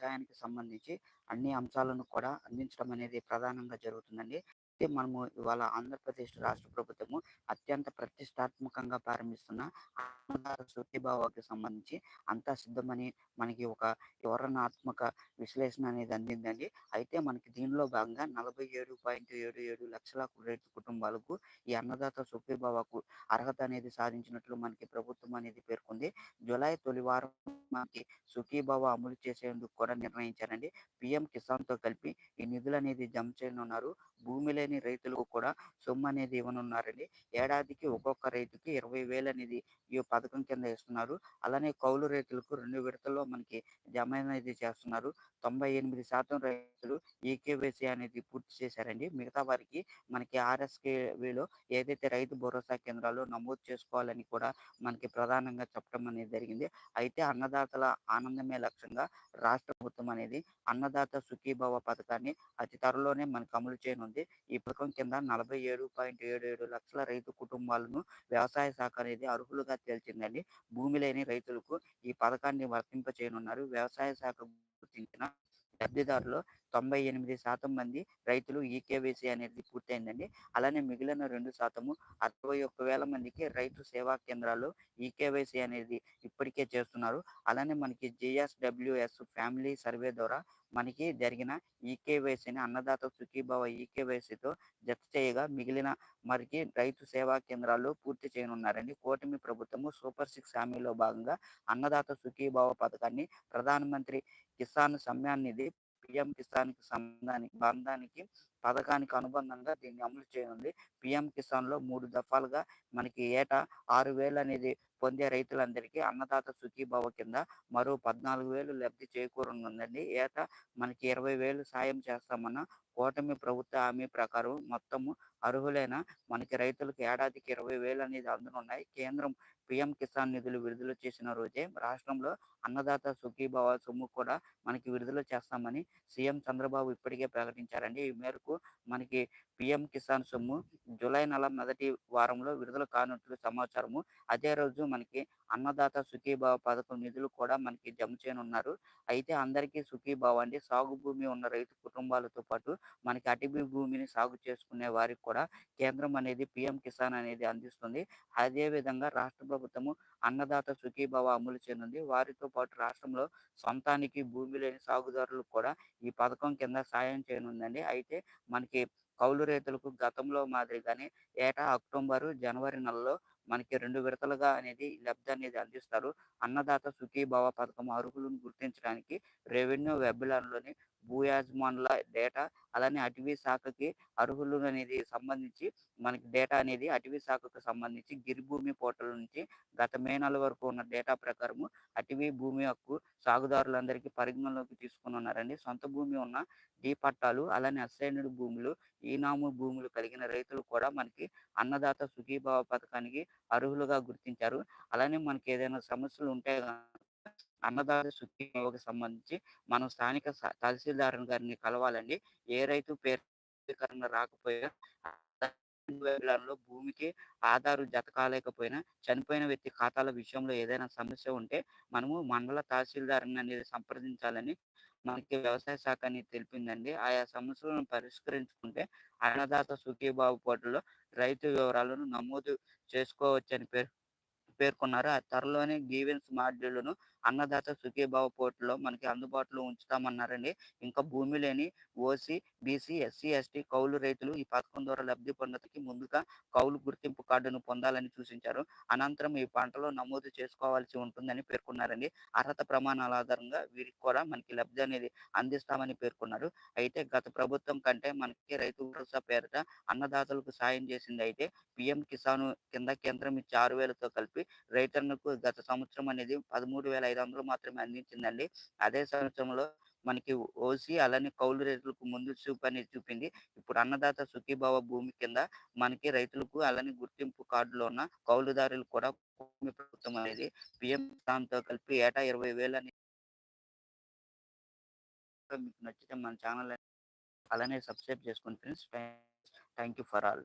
వ్యవసాయానికి సంబంధించి అన్ని అంశాలను కూడా అందించడం అనేది ప్రధానంగా జరుగుతుందండి. అయితే మనము ఇవాళ ఆంధ్రప్రదేశ్ రాష్ట్ర ప్రభుత్వము అత్యంత ప్రతిష్టాత్మకంగా ప్రారంభిస్తున్న అన్నదాత సుఖీభావకి సంబంధించి అంతా సిద్ధమని మనకి ఒక వివరణాత్మక విశ్లేషణ అనేది అందిందండి. అయితే మనకి దీనిలో భాగంగా నలభై ఏడు పాయింట్ ఏడు ఏడు లక్షల రైతు కుటుంబాలకు ఈ అన్నదాత సుఖీభావకు అర్హత అనేది సాధించినట్లు మనకి ప్రభుత్వం అనేది పేర్కొంది. జూలై తొలి వారం మనకి సుఖీభావ అమలు చేసేందుకు కూడా నిర్ణయించారండి. పీఎం కిసాన్‌తో కలిపి ఈ నిధులనేది జమ చేయనున్నారు. భూమి లేని రైతులకు కూడా సొమ్ము అనేది ఇవ్వనున్నారండి. ఏడాదికి ఒక్కొక్క రైతుకి ఇరవై వేలు అనేది ఈ పథకం కింద ఇస్తున్నారు. అలానే కౌలు రైతులకు రెండు విడతల్లో మనకి జమ అనేది చేస్తున్నారు. 98% రైతులు ఈకేవైసీ అనేది పూర్తి చేశారండి. మిగతా వారికి మనకి ఆర్ఎస్‌కేవీలో ఏదైతే రైతు భరోసా కేంద్రాలు నమోదు చేసుకోవాలని కూడా మనకి ప్రధానంగా చెప్పడం అనేది జరిగింది. అయితే అన్నదాతల ఆనందమే లక్ష్యంగా రాష్ట్ర ప్రభుత్వం అనేది అన్నదాత సుఖీభవ పథకాన్ని అతి త్వరలోనే మనకు అమలు చేయనుంది. ఈ పథకం కింద 47.77 లక్షల రైతు కుటుంబాలను వ్యవసాయ శాఖ అనేది అర్హులుగా తేల్చిందండి. భూమి లేని రైతులకు ఈ పథకాన్ని వర్తింప చేయనున్నారు. వ్యవసాయ శాఖ గుర్తించిన లబ్ధిదారులు తొంభై ఎనిమిది శాతం మంది రైతులు ఈకేవైసీ అనేది పూర్తయిందండి. అలానే మిగిలిన 2% 61,000 మందికి రైతు సేవా కేంద్రాలు ఈకేవైసీ అనేది ఇప్పటికే చేస్తున్నారు. అలానే మనకి జిఎస్డబ్ల్యూఎస్ ఫ్యామిలీ సర్వే ద్వారా మనకి జరిగిన ఈకేవైసీని అన్నదాత సుఖీభావ ఈకేవైసీతో జత చేయగా మిగిలిన మరికి రైతు సేవా కేంద్రాల్లో పూర్తి చేయనున్నారండి. కూటమి ప్రభుత్వము సూపర్ సిక్స్ హామీలో భాగంగా అన్నదాత సుఖీభావ పథకాన్ని ప్రధానమంత్రి కిసాన్ సమ్మాన్ నిధి పీఎం కిసాన్ సంబంధానికి బంధానికి పథకానికి అనుబంధంగా దీన్ని అమలు చేయనుంది. పీఎం కిసాన్‌లో మూడు దఫాలుగా మనకి ఏటా 6,000 అనేది పొందే రైతులందరికీ అన్నదాత సుఖీభావ కింద మరో 14,000 లబ్ధి చేకూరనుందండి. ఏటా మనకి ఇరవై వేలు సాయం చేస్తామన్న కూటమి ప్రభుత్వ హామీ ప్రకారం మొత్తము అర్హులైన మనకి రైతులకు ఏడాదికి ఇరవై వేలు అనేది అందనున్నాయి. కేంద్రం పిఎం కిసాన్ నిధులు విడుదల చేసిన రోజే రాష్ట్రంలో అన్నదాత సుఖీభావ సొమ్ము కూడా మనకి విడుదల చేస్తామని సీఎం చంద్రబాబు ఇప్పటికే ప్రకటించారండి. ఈ మేరకు మనకి పిఎం కిసాన్ సొమ్ము జూలై నెల మొదటి వారంలో విడుదల కానున్నట్లు సమాచారము. అదే రోజు మనకి అన్నదాత సుఖీభావ పథకం నిధులు కూడా మనకి జమ చేయనున్నారు. అయితే అందరికీ సుఖీభావ అంటే సాగు భూమి ఉన్న రైతు కుటుంబాలతో పాటు మనకి అటవీ భూమిని సాగు చేసుకునే వారికి కూడా కేంద్రం అనేది పీఎం కిసాన్ అనేది అందిస్తుంది. అదే విధంగా రాష్ట్ర ప్రభుత్వము అన్నదాత సుఖీభవ అమలు చేయనుంది. వారితో పాటు రాష్ట్రంలో సొంతానికి భూమి లేని సాగుదారులకు కూడా ఈ పథకం కింద సాయం చేయనుందండి. అయితే మనకి కౌలు రైతులకు గతంలో మాదిరిగానే ఏటా అక్టోబరు, జనవరి నెలలో మనకి రెండు విడతలుగా అనేది లబ్ధి అనేది అందిస్తారు. అన్నదాత సుఖీభవ పథకం అర్హులను గుర్తించడానికి రెవెన్యూ వెబ్‌లలోని భూ యజమానుల డేటా అలానే అటవీ శాఖకి అర్హులు అనేది సంబంధించి మనకి డేటా అనేది అటవీ శాఖకు సంబంధించి గిరిభూమి పోర్టల్ నుంచి గత మే నెల వరకు ఉన్న డేటా ప్రకారము అటవీ భూమి హక్కు సాగుదారులందరికీ పరిగణలోకి తీసుకొనున్నారండి. సొంత భూమి ఉన్న డి పట్టాలు అలానే అసైన్డ్ భూములు, ఈనాము భూములు కలిగిన రైతులు కూడా మనకి అన్నదాత సుఖీభావ పథకానికి అర్హులుగా గుర్తించారు. అలానే మనకి ఏదైనా సమస్యలు ఉంటే అన్నదాత సుఖీభవకి సంబంధించి మనం స్థానిక తహసీల్దార్ గారిని కలవాలండి. ఏ రైతు పేరు రాకపోయినా భూమికి ఆధారు జత కాలేకపోయినా చనిపోయిన వ్యక్తి ఖాతాల విషయంలో ఏదైనా సమస్య ఉంటే మనము మండల తహసీల్దార్‌ని అనేది సంప్రదించాలని మనకి వ్యవసాయ శాఖ అనేది తెలిపిందండి. ఆయా సమస్యలను పరిష్కరించుకుంటే అన్నదాత సుఖీబాబు పోర్టల్‌లో రైతు వివరాలను నమోదు చేసుకోవచ్చని పేర్ పేర్కొన్నారు. ఆ త్వరలోనే గ్రీవెన్స్ మాడ్యూల్‌ను అన్నదాత సుఖీభావ పోర్టులో మనకి అందుబాటులో ఉంచుతామన్నారండి. ఇంకా భూమి లేని ఓసీ, బీసీ, ఎస్సీ, ఎస్టీ కౌలు రైతులు ఈ పథకం ద్వారా లబ్ధి పొందటకి ముందుగా కౌలు గుర్తింపు కార్డును పొందాలని సూచించారు. అనంతరం ఈ పంటలో నమోదు చేసుకోవాల్సి ఉంటుందని పేర్కొన్నారండి. అర్హత ప్రమాణాల ఆధారంగా వీరికి కూడా మనకి లబ్ధి అనేది అందిస్తామని పేర్కొన్నారు. అయితే గత ప్రభుత్వం కంటే మనకి రైతు భరోసా పేరిట అన్నదాతలకు సాయం చేసింది అయితే పిఎం కిసాన్ కింద కేంద్రం ఇచ్చే 6,000తో కలిపి రైతన్నకు గత సంవత్సరం అనేది పదమూడు 13,500 మాత్రమే అందించిందండి. అదే సంవత్సరంలో మనకి ఓసీ అలానే కౌలు రైతులకు ముందు చూపు అనేది చూపింది. ఇప్పుడు అన్నదాత సుఖీభావ భూమి కింద మనకి రైతులకు అలానే గుర్తింపు కార్డులో ఉన్న కౌలుదారులు కూడా కూటమి ప్రభుత్వం అనేది పిఎం స్థానంతో కలిపి ఏటా 20,000 అని మీకు నచ్చితే మన ఛానల్ అలానే సబ్స్క్రైబ్ చేసుకోండి friends. Thank you for all.